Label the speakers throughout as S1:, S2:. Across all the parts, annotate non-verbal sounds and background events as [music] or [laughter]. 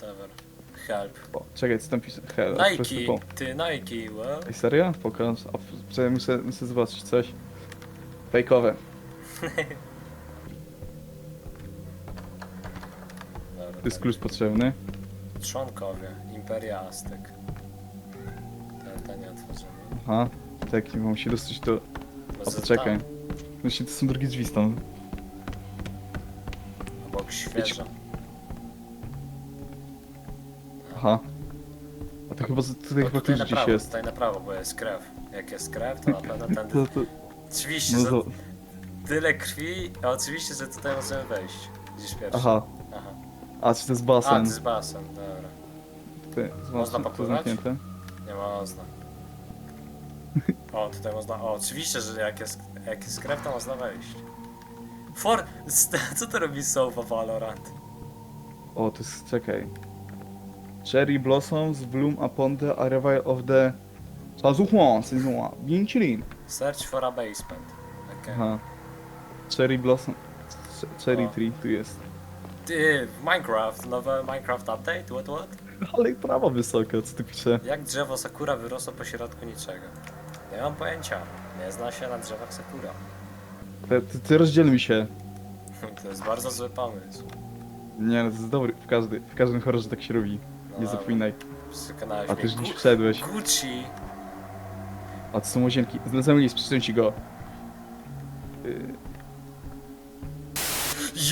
S1: whatever. Help.
S2: O, czekaj, co tam pisze? Hell,
S1: Nike! Ty, Nike, well.
S2: Ej, serio? Pokaż. A, czekaj, muszę, muszę zobaczyć coś. Fejkowe. To jest klucz potrzebny.
S1: Członkowie Imperia Aztek. Ten nie otworzymy.
S2: Aha. Tak, mam się dostać do... O,
S1: Może
S2: to czekaj. Właśnie to są drugie drzwi stąd.
S1: Obok świeżo.
S2: Aha. A to chyba, tutaj
S1: No,
S2: chyba
S1: tutaj na
S2: gdzieś
S1: prawo,
S2: jest.
S1: tutaj na prawo, bo jest krew. Jak jest krew, to [laughs] na pewno ten...
S2: To, to,
S1: Oczywiście,
S2: no to,
S1: tyle krwi, a oczywiście, że tutaj możemy wejść. Gdzieś pierwszy.
S2: aha.
S1: Aha.
S2: A, czy to jest
S1: A,
S2: basen?
S1: to jest basen, dobra.
S2: Tutaj
S1: Można
S2: to
S1: popływać?
S2: zamknięte.
S1: Nie można. O, tutaj można. O, oczywiście, że jak jest, jak jest krew, to można wejść. For. [laughs] Co to robi Sofa Valorant?
S2: O, to jest, czekaj. Cherry Blossoms, Bloom Upon the Arrival of the Sazuhuan, Sazuhuan, Binchilin.
S1: Search for a basement. Okay.
S2: Aha. Cherry Blossom, Cherry Tree, tu jest.
S1: Ty, Minecraft, nowe Minecraft update, what what?
S2: Ale trawa wysokie, co ty pisze?
S1: Jak drzewo Sakura wyrosło pośrodku niczego? Nie mam pojęcia. Nie zna się na drzewach Sakura.
S2: Ty, ty, ty rozdzielmy się. [laughs]
S1: To jest bardzo zły pomysł.
S2: Nie, no to jest dobry, w, każdy, w każdym horrorze tak się robi. Nie zapominaj.
S1: Przekonałeś
S2: A
S1: mnie.
S2: też gdzieś
S1: Gu-
S2: wszedłeś.
S1: Gucci!
S2: A to są łazienki. Znalazłem list, przeczytam ci go. Y,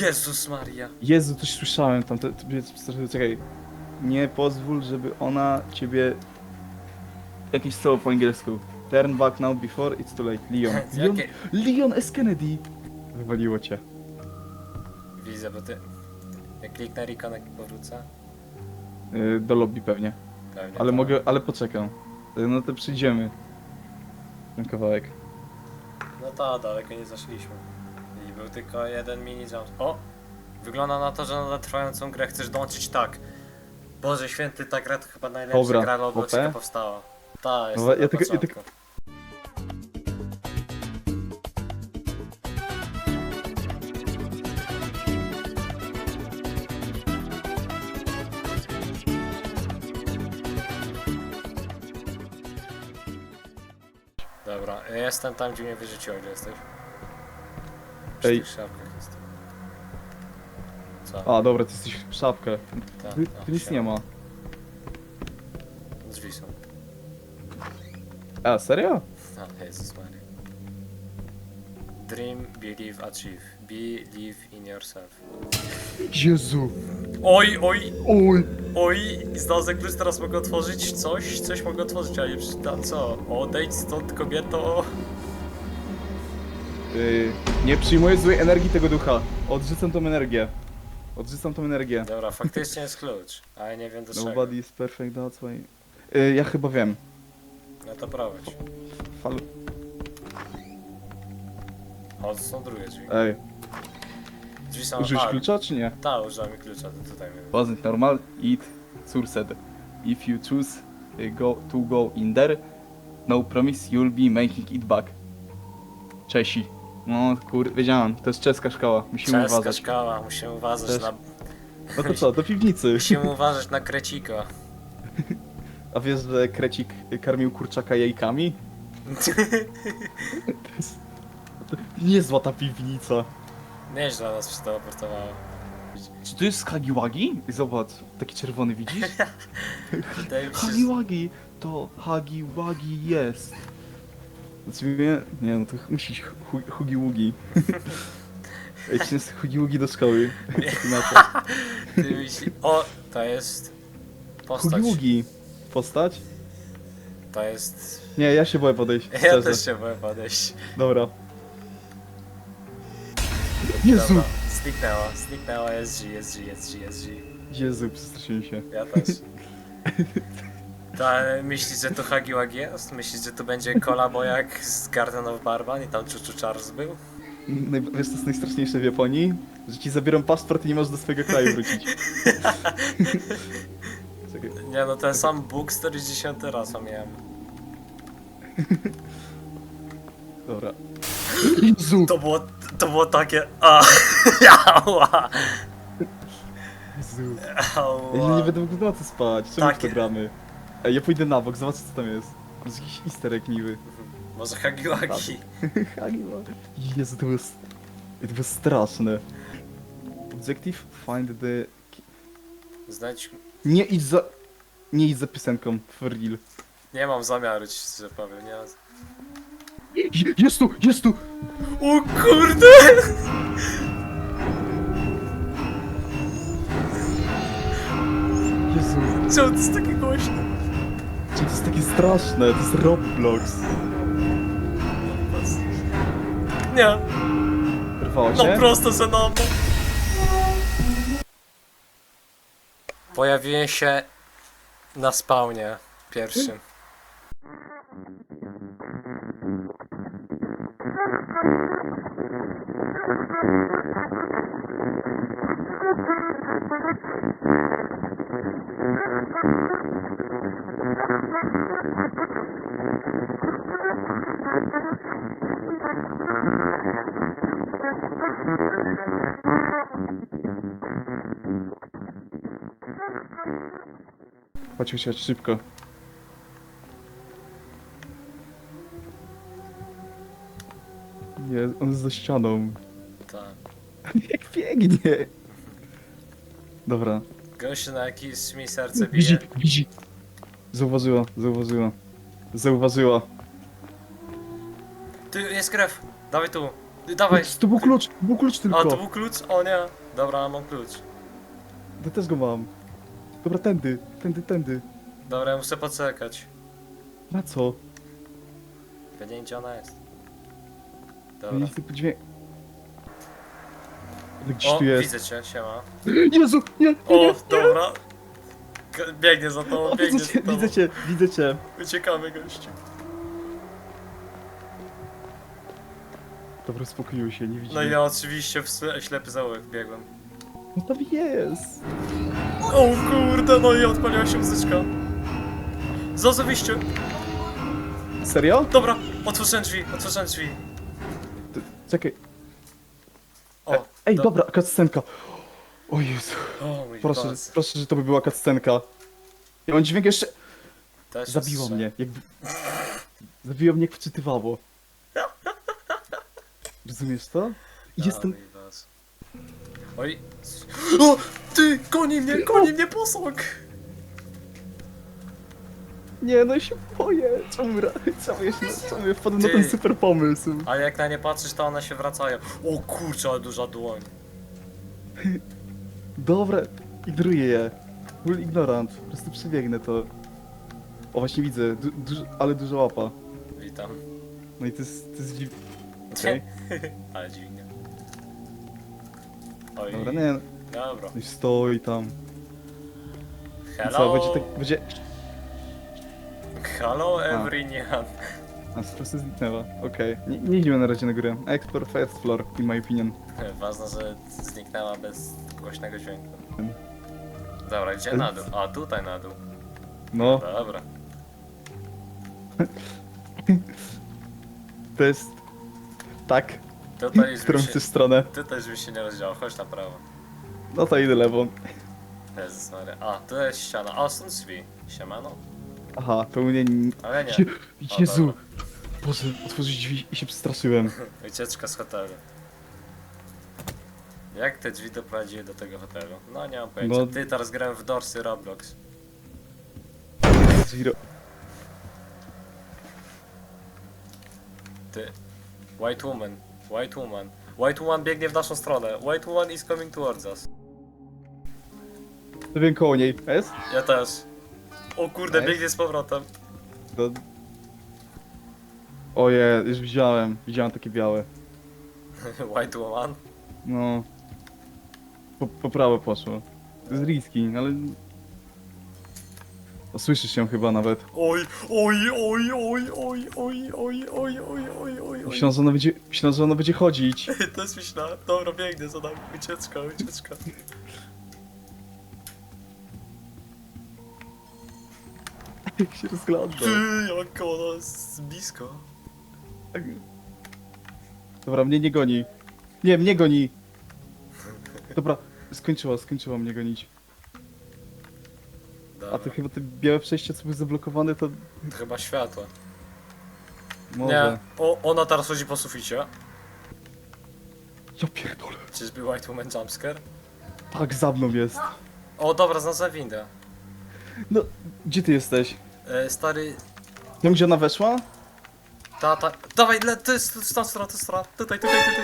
S1: Jezus Maria!
S2: Jezu, coś słyszałem tam. To, to, to, czekaj. Nie pozwól, żeby ona ciebie... Jakieś słowo po angielsku. Turn back now before it's too late. Leon. [laughs] Leon,
S1: Jakie...
S2: Leon S. Kennedy! Wywaliło cię.
S1: Widzę, bo ty... Jak kliknę Rikonek i powrócę?
S2: Y, do lobby pewnie.
S1: Pewnie
S2: Ale
S1: tak.
S2: mogę, ale poczekam. Y, No to przyjdziemy. Ten kawałek.
S1: No to daleko nie zaszliśmy. I był tylko jeden mini jump. O! Wygląda na to, że na trwającą grę chcesz dołączyć tak. Boże święty, ta gra to chyba najlepsza
S2: Dobra,
S1: gra
S2: OP?
S1: powstała. Ta, jest
S2: No,
S1: na
S2: ja tylko- ja
S1: początku. Dobra, ja jestem tam, gdzie mnie wyrzuciło, gdzie jesteś? Przy
S2: Ej.
S1: tych szafkach jestem. Co?
S2: A, dobra, ty jesteś w szapkę.
S1: Ta,
S2: Tu,
S1: o,
S2: tu nic
S1: siema.
S2: nie ma.
S1: Drzwi są.
S2: A, serio?
S1: A, Jezus Maria. Dream, believe, achieve. Believe in yourself.
S2: Jezu!
S1: Oj, oj,
S2: Oj!
S1: oj! Znalazłem klucz, teraz mogę otworzyć coś? Coś mogę otworzyć, ale nie przeczytam co. Odejdź stąd kobieto.
S2: Y, nie przyjmuję złej energii tego ducha. Odrzucam tą energię. Odrzucam tą energię.
S1: Dobra, faktycznie jest klucz, ale nie wiem do czego.
S2: Nobody is perfect, that's why... Y, ja chyba wiem.
S1: No to prowadź.
S2: Fal...
S1: O, to są drugie drzwi.
S2: Ej,
S1: Drzwi są...
S2: użyłeś
S1: a,
S2: klucza czy nie?
S1: Ta, użyłem klucza, to tutaj wiem.
S2: Wasn't normal, it, cursed. If you choose y, go, to go in there, no promise you'll be making it back. Czesi. No kur... wiedziałem, to jest czeska szkoła, musimy
S1: Czeska
S2: uważać.
S1: szkoła, musimy uważać
S2: Też-
S1: na...
S2: No to co, do piwnicy.
S1: Musimy uważać na krecika. [laughs]
S2: A wiesz, że Krecik karmił kurczaka jajkami? [laughs] Niezła ta piwnica.
S1: Nieźle nas przeteleportowało.
S2: Czy to jest Hagiwagi? Zobacz, taki czerwony widzisz? [laughs]
S1: Wydaje mi się, że...
S2: Hagiwagi, to Hagiwagi jest. Znaczy nie, nie no to musi być hu- Hugi Wugi. Ej, [laughs] czy jest Hugi Wugi do szkoły? Na [laughs] to.
S1: Ty myśli... O, to jest... Postać.
S2: Hugi Wugi. Postać?
S1: To jest...
S2: Nie, ja się boję podejść,
S1: Ja
S2: szczerze.
S1: też się boję podejść.
S2: Dobra. Jezu!
S1: Dobra, zniknęła, zniknęła, jest G, jest G, jest G, jest G.
S2: Jezu, przestraszyłem się.
S1: Ja też. Ta, myślisz, że to Hagiwag jest? Myślisz, że to będzie kolabo jak z Garden of Barban i tam Chuchu Charles był?
S2: Naj... Wiesz, co jest najstraszniejsze w Japonii? Że ci zabiorą paszport i nie możesz do swojego kraju wrócić. [laughs] Czekaj.
S1: Nie no, ten sam Bóg 40 raz miałem.
S2: Dobra. Jezu!
S1: To było, to było takie... A, [laughs] jała.
S2: Jezu.
S1: Ała.
S2: Ja nie będę mógł w nocy spać. Czemu
S1: Tak.
S2: w to gramy? Ej, ja pójdę na bok, zobaczę co tam jest. To jest jakiś easter egg niby.
S1: Może Hagiwagi. [laughs]
S2: Hagiwa. Jezu, to było... To było straszne. Objective, find the...
S1: Znajdź...
S2: Nie idź za... Nie idź za piosenką, for real.
S1: Nie mam zamiaru ci szczerze powiem, nie mam...
S2: Je- Jest tu, jest tu!
S1: O kurde!
S2: Jezu,
S1: Czemu to jest takie głośne?
S2: czy to jest takie straszne? To jest Roblox.
S1: Nie,
S2: Rwało
S1: no prosto za nami. Pojawiłem się na spawnie pierwszym.
S2: Chodźmy siać szybko. Nie, on jest za ścianą.
S1: Tak. [laughs]
S2: Jak biegnie! Dobra.
S1: Gościu na jakiś mi serce
S2: Widzi,
S1: bije.
S2: widzi. Zauważyła, zauważyła. Zauważyła.
S1: Tu jest krew. Dawaj tu. Dawaj.
S2: To był klucz, to był klucz tylko.
S1: A, to był klucz? O nie. Dobra, mam klucz.
S2: Ja też go mam. Dobra, tędy, tędy, tędy.
S1: Dobra, ja muszę poczekać.
S2: Na co?
S1: Ja nie wiem gdzie ona jest. Dobra.
S2: nie chcę podźwięk... Ale gdzieś
S1: O,
S2: tu jest.
S1: widzę cię, siema.
S2: Jezu, nie, nie,
S1: O,
S2: nie.
S1: dobra. G- Biegnie za tobą,
S2: O,
S1: biegnie
S2: widzę cię,
S1: za tobą.
S2: widzę cię, widzę cię.
S1: Uciekamy, gościu.
S2: Dobra, uspokoił się, nie widzi.
S1: No i ja oczywiście w śle- ślepy zaułek biegłem.
S2: No tam jest.
S1: O kurde, no i odpaliła się muzyczka. Zazowiście.
S2: Serio?
S1: Dobra, otworzyłem drzwi, otworzyłem drzwi.
S2: Czekaj.
S1: O,
S2: Ej,
S1: do-
S2: dobra, cutscenka. O Jezu.
S1: O mój
S2: Proszę,
S1: Boże.
S2: proszę, że to by była cutscenka. Ja mam dźwięk jeszcze...
S1: Też
S2: Zabiło
S1: usłyszałem.
S2: mnie, jakby... Zabiło mnie jak wczytywało. Rozumiesz to? I Jestem...
S1: Oj. [gasps] O, ty, goni mnie, goni mnie posąg.
S2: Nie, no się boję. Czemu, ra- czemu ja się... Czemu ja wpadłem na
S1: Ty.
S2: ten super pomysł?
S1: A jak na nie patrzysz, to one się wracają. O kurczę, ale duża dłoń.
S2: Dobra, ignoruję je. Full ignorant. Po prostu przebiegnę to. O, właśnie widzę, du duż, ale duża łapa.
S1: Witam.
S2: No i to jest, to jest dziw... [laughs] Okej.
S1: ale dziwnie. Oj,
S2: Dobra, nie, no
S1: dobra.
S2: i stoi tam. I
S1: Hello,
S2: co, będzie tak, będzie...
S1: hello everyone.
S2: A, po prostu zniknęła. Okej. Nie, nie idziemy na razie na górę. Explore first floor, in my opinion.
S1: Ważne, że zniknęła bez głośnego dźwięku.
S2: Hmm.
S1: Dobra, gdzie na dół? A, tutaj na dół.
S2: No,
S1: Dobra. [laughs]
S2: to jest... Tak,
S1: Tutaj
S2: w którą
S1: się,
S2: chcesz stronę.
S1: tutaj już się nie rozdział. Chodź na prawo.
S2: No to idę lewą.
S1: Jezus Maria. A, tu jest ściana. A, są drzwi. Siemano.
S2: Aha, to u mnie... nie-
S1: Ale nie.
S2: Je,
S1: O,
S2: Jezu!
S1: dobra.
S2: Boże, otworzyć drzwi i się przestraszyłem.
S1: Wycieczka z hotelu. Jak te drzwi doprowadziły do tego hotelu? No nie mam pojęcia.
S2: No.
S1: Ty teraz grałem w Dorsy Roblox.
S2: Zero.
S1: Ty. White woman. White woman. White woman biegnie w naszą stronę. White woman is coming towards us.
S2: To wiem koło niej. Jest?
S1: Ja też. O kurde,
S2: Nice.
S1: biegnie z powrotem.
S2: To... Oje, już widziałem. Widziałem takie białe. [laughs]
S1: White woman.
S2: No. Po, po prawo poszło. To jest riski, ale... O, słyszysz ją chyba nawet.
S1: Oj, oj, oj, oj, oj, oj, oj, oj, oj, oj, oj, oj.
S2: Myślałem, że ona będzie, myślałem, że ona będzie chodzić. [laughs]
S1: Też myślałem. Dobra, biegnie za nami. Ucieczka, ucieczka.
S2: Jak się rozgląda.
S1: Ty, ona jest blisko.
S2: Tak. Dobra, mnie nie goni. Nie, mnie goni. Dobra, skończyła, skończyła mnie gonić.
S1: Dobra.
S2: A to chyba te białe przejście, co były zablokowane, to
S1: To chyba światło.
S2: może.
S1: Nie, o, ona teraz chodzi po suficie.
S2: Ja pierdolę.
S1: Czyżby White Woman Jumpscare?
S2: Tak, za mną jest.
S1: O, dobra, znalazłem windę.
S2: No, gdzie ty jesteś?
S1: E, stary,
S2: Wiem, gdzie ona weszła?
S1: tata... Dawaj, le, to jest, to jest ta strona, to jest strona. Tutaj, tutaj, tutaj.